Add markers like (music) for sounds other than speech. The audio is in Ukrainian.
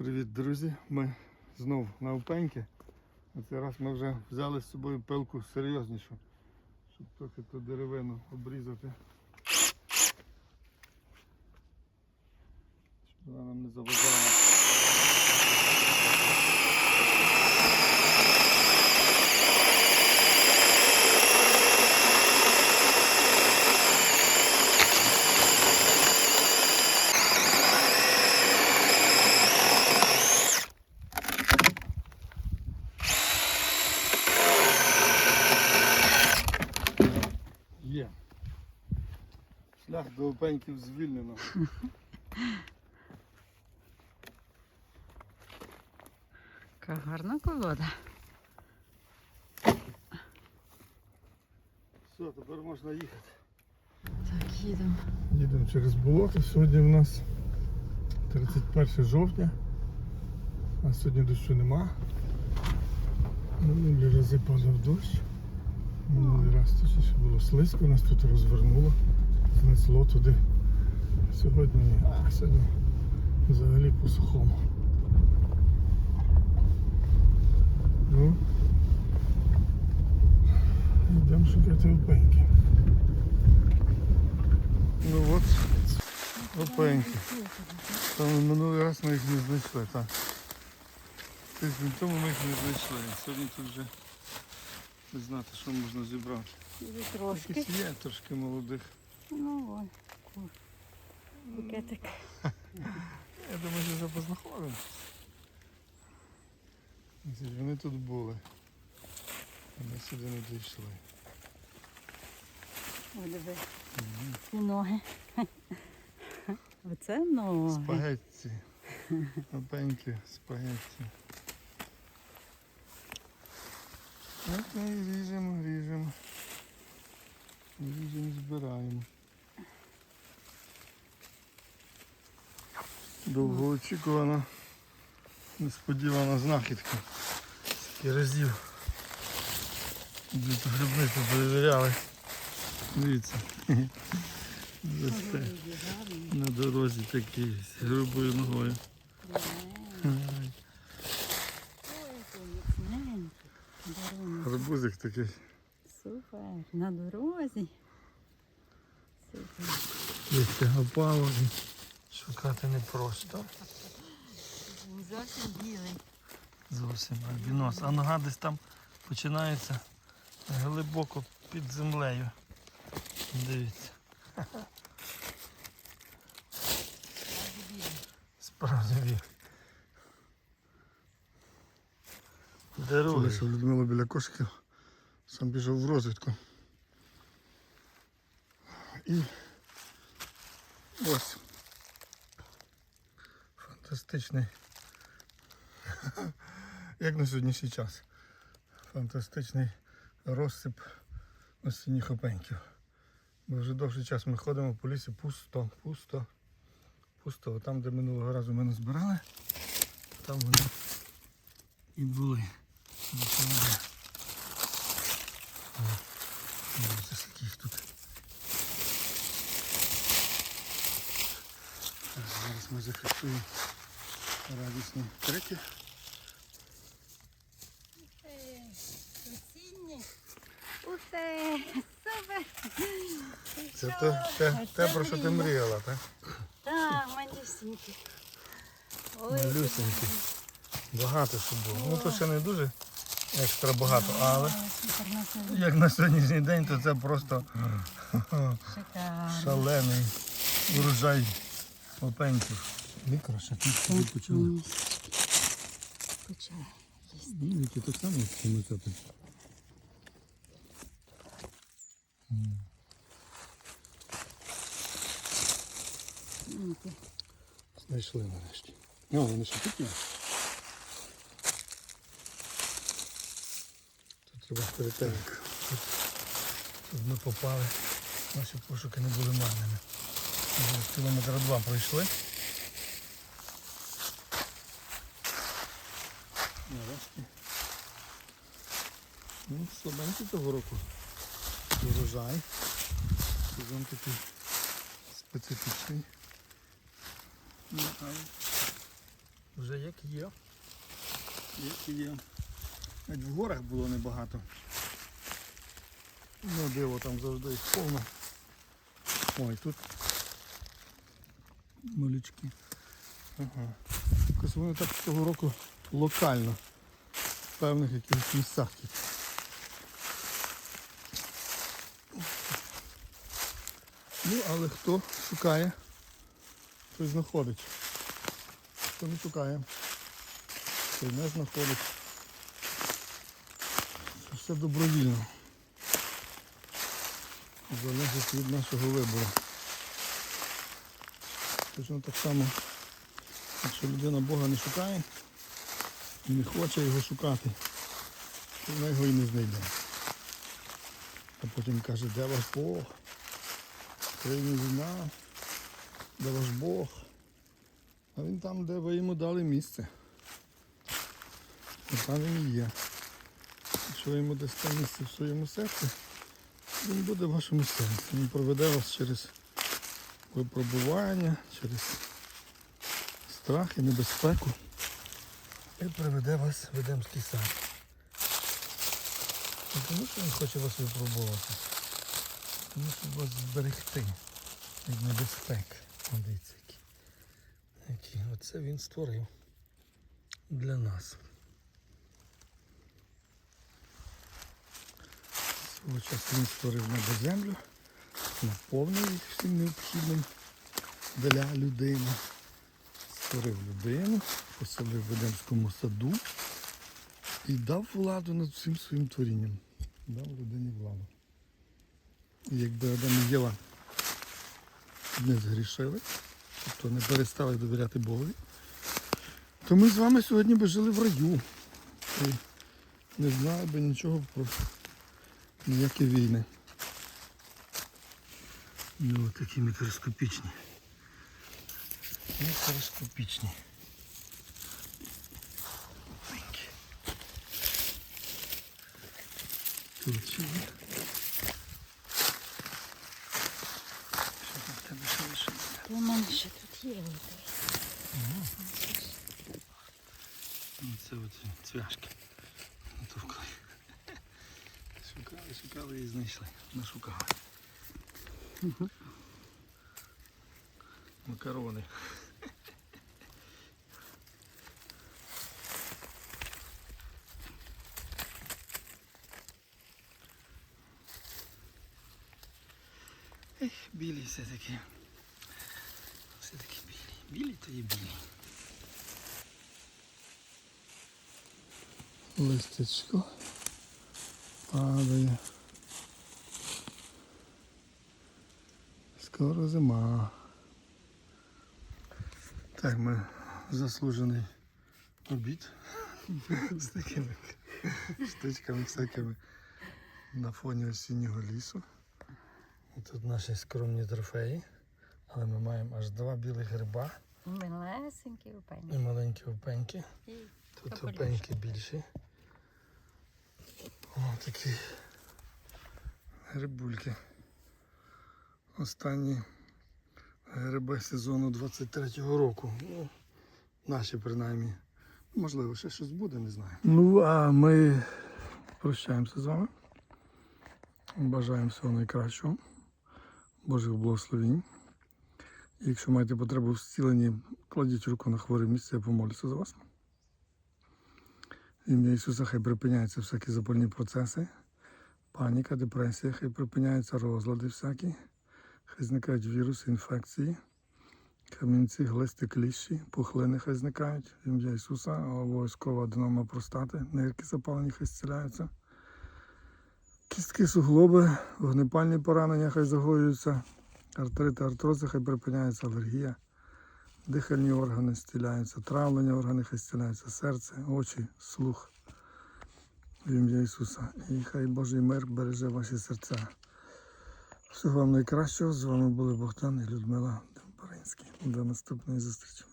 Привіт, друзі! Ми знов на опеньки. На цей раз ми вже взяли з собою пилку серйознішу, щоб трохи ту деревину обрізати. Щоб вона нам не заважала. Є. Шлях до опеньків звільнено. Яка гарна погода. Все, тепер можна їхати. Так, їдемо. Їдемо через болото. Сьогодні в нас 31 жовтня. А сьогодні дощу нема. Минулі рази падав дощ. Минулий раз точніше було слизько, нас тут розвернуло, знесло туди. Сьогодні ні. А сьогодні взагалі по сухому. Ну, йдемо шукати опеньки. Ну от, опеньки. Там минулий раз ми їх не знайшли, так. Тиждень тому ми їх не знайшли. Сьогодні тут вже не знати, що можна зібрати. Трошки. Якісь є трошки молодих. Ну вон. ку- Букетик. Я думаю, що вже познаходимо. Вони тут були. Ми сюди не дійшли. О, диви. Ці ноги. Оце ноги. Спагетті. Опеньки, спагетті. От ми і ріжемо, ріжемо. Ріжемо, збираємо. Довгоочікувана, несподівана знахідка. Скільки разів тут грибницю перевіряли. Дивіться. На дорозі такий з грубою ногою. Ай, Гарбузик такий. Супер. На дорозі. Супер. Листя опало. Шукати непросто. Зовсім білий. Зовсім альбінос. А нога десь там починається глибоко під землею. Дивіться. Справді білий. Справді. Дарує. Що Людмила біля кошиків. Сам пішов в розвідку. І ось. Фантастичний. (laughs) Як на сьогоднішній час. Фантастичний розсип осінніх опеньків. Бо вже довший час ми ходимо по лісі пусто, пусто, пусто. Там, де минулого разу ми не збирали, там вони і були. Скільки їх тут. Зараз ми зафіксуємо радісні крики. Ти! Супер! Це те, те, те, про що ти мріяла, так? Так, манюсінькі. Ой, Малюсенькі. Багато що було. Ну то ще не дуже екстра багато, але як на сьогоднішній день, то це просто шалений урожай опеньків. Мікро, ще тут почали. Почали їсти. Ну, які так само помикати. Ну, ти. Знайшли нарешті. О, вони ще тут є. Тут треба перетерти. Тут, тут ми попали. Наші пошуки не були марними. Кілометра два пройшли. Нарешті. Ну, слабенький того року. Урожай. Сезон такий специфічний. Ну, Вже як є. Як є. Навіть в горах було небагато. Ну диво там завжди їх повно. Ой, тут малючки. Ага. Якось вони так цього року локально в певних якихось місцях. Ну, але хто шукає, той знаходить. Хто не шукає, той не знаходить. Це все добровільно. Залежить від нашого вибору. Точно так само, якщо людина Бога не шукає і не хоче його шукати, то вона його і не знайде. А потім каже, де ваш Бог? Країні війна, де ваш Бог? А він там, де ви йому дали місце. І там він і є. Якщо ви йому дасте місце в своєму серці, він буде в вашому серці. Він проведе вас через випробування, через страх і небезпеку. І приведе вас в Едемський сад. Тому що він хоче вас випробувати, тому щоб вас зберегти від небезпек. Дивіться, які. Оце він створив для нас. Свого часу він створив небо землю, наповнив їх всім необхідним для людини. Створив людину, поселив в Едемському саду і дав владу над всім своїм творінням. Дав людині владу. Якби Адам і Єва не згрішили, тобто не перестали довіряти Богові, то ми з вами сьогодні би жили в раю. І не знали би нічого про ніякі війни. Ну, такі мікроскопічні. Мікроскопічні. Тут ще є. Що там в тебе ще лишилося? У мене ще тут є. ось. Ну, от цвяшки. Натовкли. Шукали, шукали і знайшли. Нашукали. Макарони. Ех, білі все-таки. Все-таки білі. То є білі. Листячко падає. Скоро зима. Так, ми заслужений обід з такими штучками всякими на фоні осіннього лісу. Тут наші скромні трофеї. Але ми маємо аж два білих гриба Милесенькі і маленькі опеньки. І Тут Капелюшок. опеньки більші. О, такі грибульки. Останні гриби сезону 23-го року. Ну, наші принаймні. Можливо, ще щось буде, не знаю. Ну, а ми прощаємося з вами. Бажаємо всього найкращого. Божих благословінь. Якщо маєте потребу в зціленні, кладіть руку на хворе місце, я помолюся за вас. В ім'я Ісуса хай припиняються всякі запальні процеси, паніка, депресія, хай припиняються розлади всякі, хай зникають віруси, інфекції, камінці, глисти, кліщі, пухлини хай зникають. В ім'я Ісуса, обов'язково аденома простати, нирки запалені хай зціляються. Кістки, суглоби, вогнепальні поранення хай загоюються, артрити, артрози, хай припиняється алергія. Дихальні органи зціляються, травлення органи хай зціляються, серце, очі, слух. В ім'я Ісуса. І хай Божий мир береже ваші серця. Всього вам найкращого. З вами були Богдан і Людмила Демпаринський. До наступної зустрічі.